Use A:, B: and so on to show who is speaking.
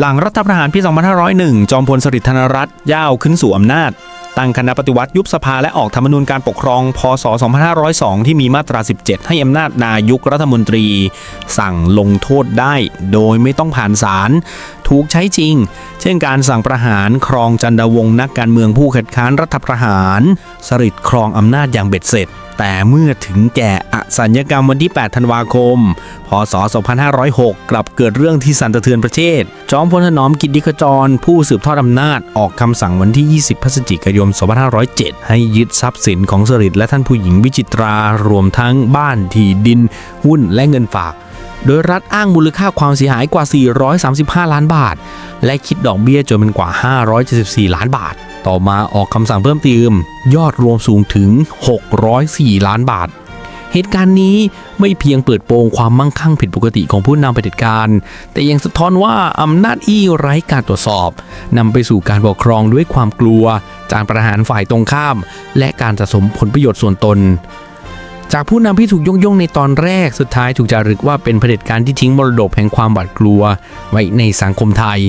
A: หลังรัฐประหารปี 2501 จอมพลสฤษดิ์ธนรัตน์ย่าวขึ้นสู่อำนาจ ตั้งคณะปฏิวัติยุบสภาและออกธรรมนูญการปกครอง พศ 2502 ที่มีมาตรา 17 ให้อำนาจนายกรัฐมนตรี สั่งลงโทษได้โดยไม่ต้องผ่านศาล ถูกใช้จริง เช่นการสั่งประหารครองจันดาวงนักการเมืองผู้ขัดค้านรัฐประหาร สฤษดิ์ครองอำนาจอย่างเบ็ดเสร็จ แต่เมื่อถึงแก่อสัญญกรรมวันที่ 8 ธันวาคม พศ 2506 กลับเกิดเรื่องที่สั่นสะเทือนประเทศ จอมพลถนอมกิติขจร ผู้สืบทอดอำนาจออกคำสั่งวันที่ 20 พฤศจิกายน 2507 ให้ยึดทรัพย์สินของสฤษดิ์และท่านผู้หญิงวิจิตรารวมทั้งบ้านที่ดิน หุ้นและเงินฝาก โดยรัฐอ้างมูลค่าความเสียหายกว่า 435 ล้านบาท และคิดดอกเบี้ยจนเป็นกว่า 574 ล้านบาท ต่อมาออกคำสั่งเพิ่มเติมยอดรวมสูงถึง 604 ล้านบาท เหตุการณ์นี้ไม่เพียงเปิดโปงความมั่งคั่งผิดปกติของผู้นำเผด็จการ แต่ยังสะท้อนว่าอำนาจอี้ไร้การตรวจสอบนำไปสู่การปกครองด้วยความกลัวการประหารฝ่ายตรงข้าม และการสะสมผลประโยชน์ส่วนตนจากผู้นำที่ถูกยกย่งในตอนแรกสุดท้ายถูกจารึกว่าเป็นเผด็จการที่ทิ้งมรดกแห่งความหวาดกลัว ไว้ในสังคมไทย